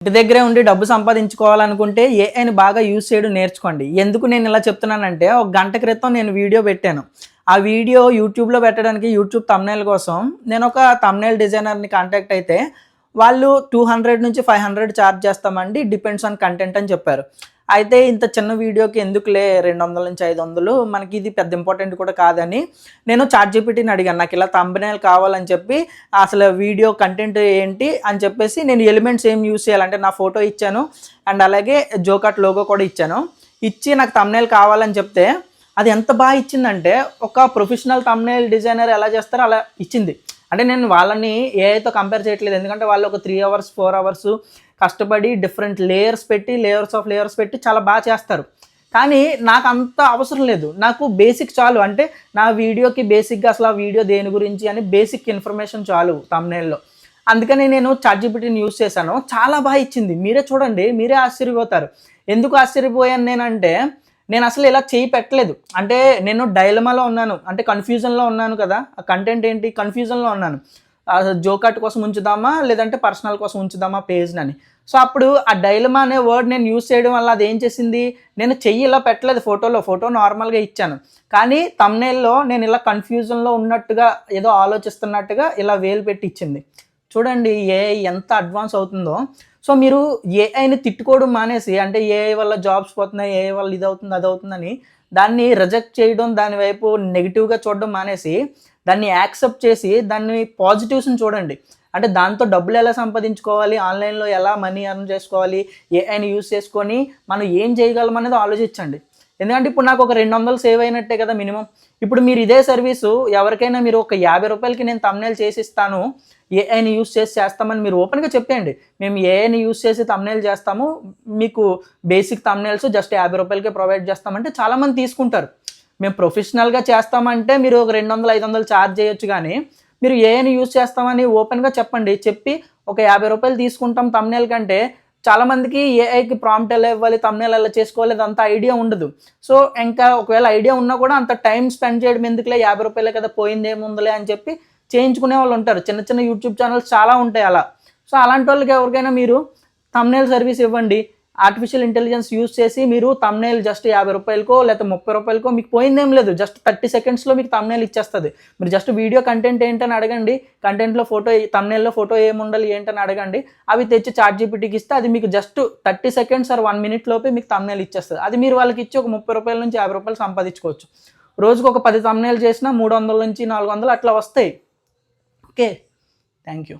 ఇంటి దగ్గరే ఉండి డబ్బు సంపాదించుకోవాలనుకుంటే ఏఐని బాగా యూజ్ చేయడం నేర్చుకోండి. ఎందుకు నేను ఇలా చెప్తున్నానంటే ఒక గంట క్రితం నేను వీడియో పెట్టాను. ఆ వీడియో యూట్యూబ్లో పెట్టడానికి యూట్యూబ్ తమ్నైల్ కోసం నేను ఒక తమ్నైల్ డిజైనర్ని కాంటాక్ట్ అయితే వాళ్ళు టూ హండ్రెడ్ నుంచి ఫైవ్ హండ్రెడ్ ఛార్జ్ చేస్తామండి డిపెండ్స్ ఆన్ కంటెంట్ అని చెప్పారు. అయితే ఇంత చిన్న వీడియోకి ఎందుకులే రెండు వందల నుంచి ఐదు వందలు? మనకి ఇది పెద్ద ఇంపార్టెంట్ కూడా కాదని నేను చార్ట్ జీపీటీని అడిగాను. నాకు ఇలా తంబనేలు కావాలని చెప్పి అసలు వీడియో కంటెంట్ ఏంటి అని చెప్పేసి నేను ఎలిమెంట్స్ ఏం యూస్ చేయాలంటే నా ఫోటో ఇచ్చాను. అండ్ అలాగే జోకాట్ లోగో కూడా ఇచ్చాను. ఇచ్చి నాకు thumbnail కావాలని చెప్తే అది ఎంత బాగా ఇచ్చిందంటే ఒక ప్రొఫెషనల్ తమ్నేల్ డిజైనర్ ఎలా చేస్తారో అలా ఇచ్చింది. అంటే నేను వాళ్ళని ఏఐతో కంపేర్ చేయట్లేదు. ఎందుకంటే వాళ్ళు ఒక త్రీ అవర్స్ ఫోర్ అవర్స్ కష్టపడి డిఫరెంట్ లేయర్స్ పెట్టి లేయర్స్ ఆఫ్ లేయర్స్ పెట్టి చాలా బాగా చేస్తారు. కానీ నాకు అంత అవసరం లేదు. నాకు బేసిక్ చాలు. అంటే నా వీడియోకి బేసిక్గా అసలు ఆ వీడియో దేని గురించి అని బేసిక్ ఇన్ఫర్మేషన్ చాలు తమ్నేల్లో అందుకని నేను చార్జిపిటీని యూస్ చేశాను. చాలా బాగా ఇచ్చింది. మీరే చూడండి. మీరే ఆశ్చర్యపోతారు. ఎందుకు ఆశ్చర్యపోయాను నేనంటే నేను అసలు ఇలా చేయి పెట్టలేదు. అంటే నేను డైలమాలో ఉన్నాను. అంటే కన్ఫ్యూజన్లో ఉన్నాను కదా. ఆ కంటెంట్ ఏంటి? కన్ఫ్యూజన్లో ఉన్నాను. జోకట్ కోసం ఉంచుదామా? లేదంటే పర్సనల్ కోసం ఉంచుదామా? పేజ్ని అని. సో అప్పుడు ఆ డైలమా అనే వర్డ్ నేను యూస్ చేయడం వల్ల అది ఏం చేసింది? నేను చెయ్యి ఇలా పెట్టలేదు ఫోటోలో ఫోటో నార్మల్గా ఇచ్చాను. కానీ తమ్నేల్లో నేను ఇలా కన్ఫ్యూజన్లో ఉన్నట్టుగా ఏదో ఆలోచిస్తున్నట్టుగా ఇలా వేలు పెట్టి ఇచ్చింది. చూడండి ఏఐ ఎంత అడ్వాన్స్ అవుతుందో. సో మీరు ఏఐని తిట్టుకోవడం మానేసి అంటే ఏఐ వల్ల జాబ్స్ పోతున్నాయి ఏఐ వల్ల ఇది అవుతుంది అది అవుతుందని దాన్ని రిజెక్ట్ చేయడం దాని వైపు నెగిటివ్గా చూడడం మానేసి దాన్ని యాక్సెప్ట్ చేసి దాన్ని పాజిటివ్స్ని చూడండి. అంటే దాంతో డబ్బులు ఎలా సంపాదించుకోవాలి ఆన్లైన్లో ఎలా మనీ అర్న్ చేసుకోవాలి ఏఐని యూస్ చేసుకొని మనం ఏం చేయగలం అనేది ఆలోచించండి. ఎందుకంటే ఇప్పుడు నాకు ఒక రెండు వందలు సేవ్ అయినట్టే కదా మినిమం. ఇప్పుడు మీరు ఇదే సర్వీసు ఎవరికైనా మీరు ఒక యాభై రూపాయలకి నేను తమ్నేల్ చేసి ఇస్తాను ఏఐని యూస్ చేసి చేస్తామని మీరు ఓపెన్గా చెప్పేయండి. మేము ఏఐని యూస్ చేసి తమ్నేల్ చేస్తాము మీకు బేసిక్ తమ్నేల్స్ జస్ట్ యాభై రూపాయలకే ప్రొవైడ్ చేస్తామంటే చాలామంది తీసుకుంటారు. మేము ప్రొఫెషనల్గా చేస్తామంటే మీరు ఒక రెండు వందలు ఐదు వందలు ఛార్జ్ చేయొచ్చు కానీ మీరు ఏఐని యూస్ చేస్తామని ఓపెన్గా చెప్పండి. చెప్పి ఒక యాభై రూపాయలు తీసుకుంటాం తమ్నేల్ కంటే చాలా మందికి ఏఐకి ప్రాంప్ట్ ఎలా ఇవ్వాలి తమ్నేల్ ఎలా చేసుకోవాలి అంత ఐడియా ఉండదు. సో ఇంకా ఒకవేళ ఐడియా ఉన్నా కూడా అంత టైం స్పెండ్ చేయడం ఎందుకులే యాభై రూపాయలే కదా పోయింది ఏముందిలే అని చెప్పి చేయించుకునే వాళ్ళు ఉంటారు. చిన్న చిన్న యూట్యూబ్ ఛానల్స్ చాలా ఉంటాయి అలా. సో అలాంటి వాళ్ళకి ఎవరికైనా మీరు తమ్నేల్ సర్వీస్ ఇవ్వండి. ఆర్టిఫిషియల్ ఇంటెలిజెన్స్ యూస్ చేసి మీరు తమ్నేల్ జస్ట్ యాభై రూపాయలకో లేకపోతే ముప్పై రూపాయలకో మీకు పోయిందేం లేదు. జస్ట్ థర్టీ సెకండ్స్లో మీకు తమ్నేల్ ఇచ్చేస్తుంది. మీరు జస్ట్ వీడియో కంటెంట్ ఏంటని అడగండి. కంటెంట్లో ఫోటో తమ్నేల్లో ఫోటో ఏముండాలి ఏంటని అడగండి. అవి తెచ్చి చార్ట్ జీపీటీకి ఇస్తే అది మీకు just thirty seconds or one minute లోపే మీకు తమ్నేల్ ఇచ్చేస్తుంది. అది మీరు వాళ్ళకి ఇచ్చి ఒక ముప్పై రూపాయల నుంచి యాభై రూపాయలు సంపాదించుకోవచ్చు. రోజుకు ఒక పది తమ్నేలు చేసినా మూడు వందల నుంచి నాలుగు వందలు అట్లా వస్తాయి. Okay thank you